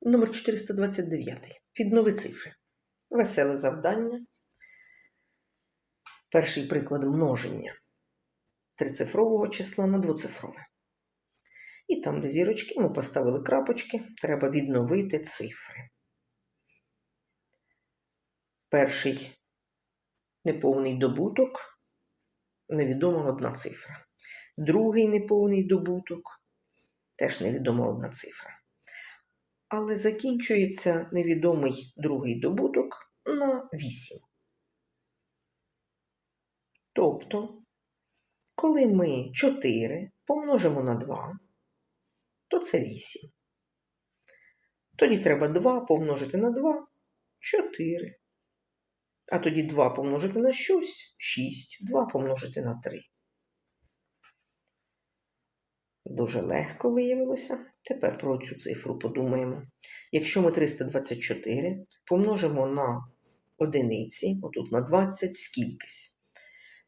Номер 429. Віднови цифри. Веселе завдання. Перший приклад множення трицифрового числа на двоцифрове. І там, де зірочки, ми поставили крапочки, треба відновити цифри. Перший неповний добуток, невідома одна цифра. Другий неповний добуток, теж невідома одна цифра. Але закінчується невідомий другий добуток на 8. Тобто, коли ми 4 помножимо на 2, то це 8. Тоді треба 2 помножити на 2 4. А тоді 2 помножити на щось 6, 2 помножити на 3. Дуже легко виявилося. Тепер про цю цифру подумаємо. Якщо ми 324 помножимо на одиниці, отут на 20 скількись,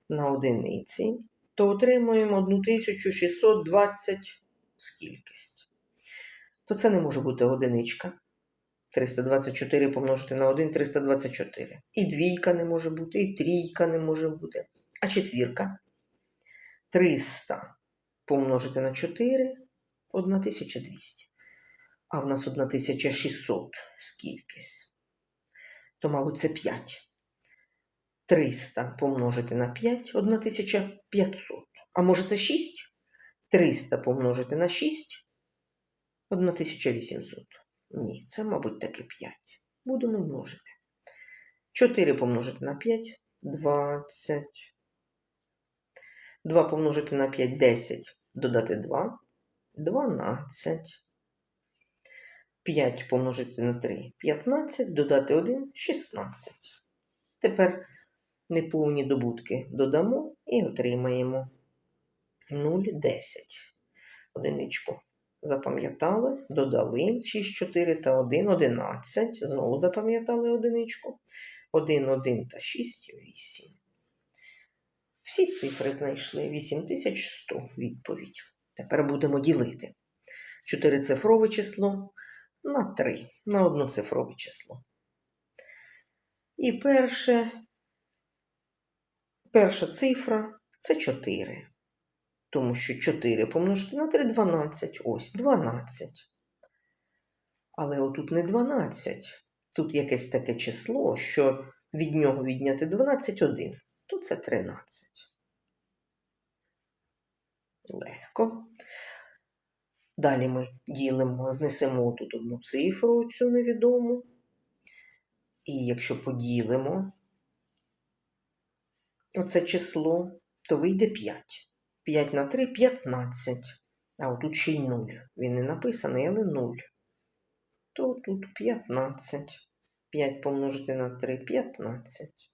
на одиниці, то отримуємо 1620 скількись. То це не може бути одиничка. 324 помножити на 1 324. І двійка не може бути, і трійка не може бути. А четвірка 300 помножити на 4 1200. А в нас 1600 скількись. То, мабуть, це 5. 300 помножити на 5 1500. А може це 6? 300 помножити на 6 1800. Ні, це, мабуть, таки 5. Будемо множити. 4 помножити на 5 20. 2 помножити на 5 10. Додати 2 12. 5 помножити на 3 15, додати 1 16. Тепер неповні добутки додамо і отримаємо 0, 10. Одиничку запам'ятали, додали 6, 4 та 1, 11. Знову запам'ятали одиничку. 1, 1 та 6, 8. Всі цифри знайшли 8100 відповідь. Тепер будемо ділити. Чотирицифрове число на 3, на одноцифрове число. І перше, перша цифра це 4. Тому що 4 помножити на 3 12. Ось 12. Але отут не 12. Тут якесь таке число, що від нього відняти 12 1. Це 13. Легко. Далі ми ділимо, знесемо тут одну цифру, цю невідому. І якщо поділимо оце число, то вийде 5. 5 на 3 15. А отут ще й 0. Він не написаний, але 0. То тут 15. 5 помножити на 3 15.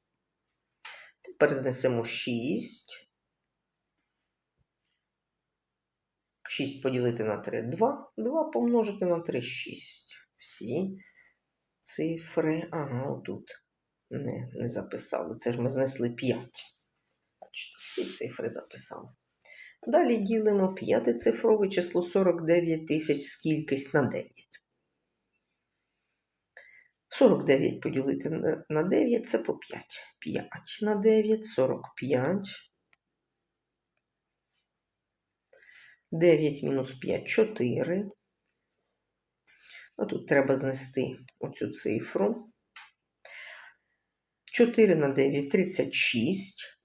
Тепер знесемо 6. 6 поділити на 3 2. 2 помножити на 3 6. Всі цифри. Ага, отут не, не записали. Це ж ми знесли 5. Бачите, всі цифри записали. Далі ділимо п'ятицифрове число 49 тисяч скількись на 9. 49 поділити на 9 це по 5. 5 на 9 45. 9 мінус 5 4. А тут треба знести оцю цифру. 4 на 9 36.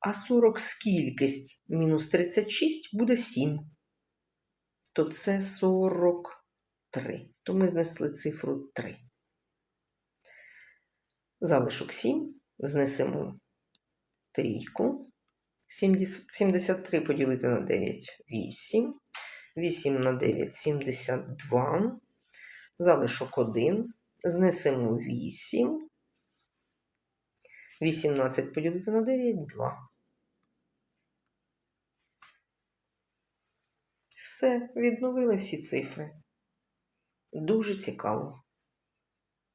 А 40 скількість мінус 36 буде 7. То це 43. То ми знесли цифру 3. Залишок 7. Знесемо трійку. 73 поділити на 9 8. 8 на 9 72. Залишок 1. Знесемо 8. 18 поділити на 9 2. Все, відновили всі цифри. Дуже цікаво.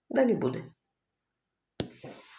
Далі буде.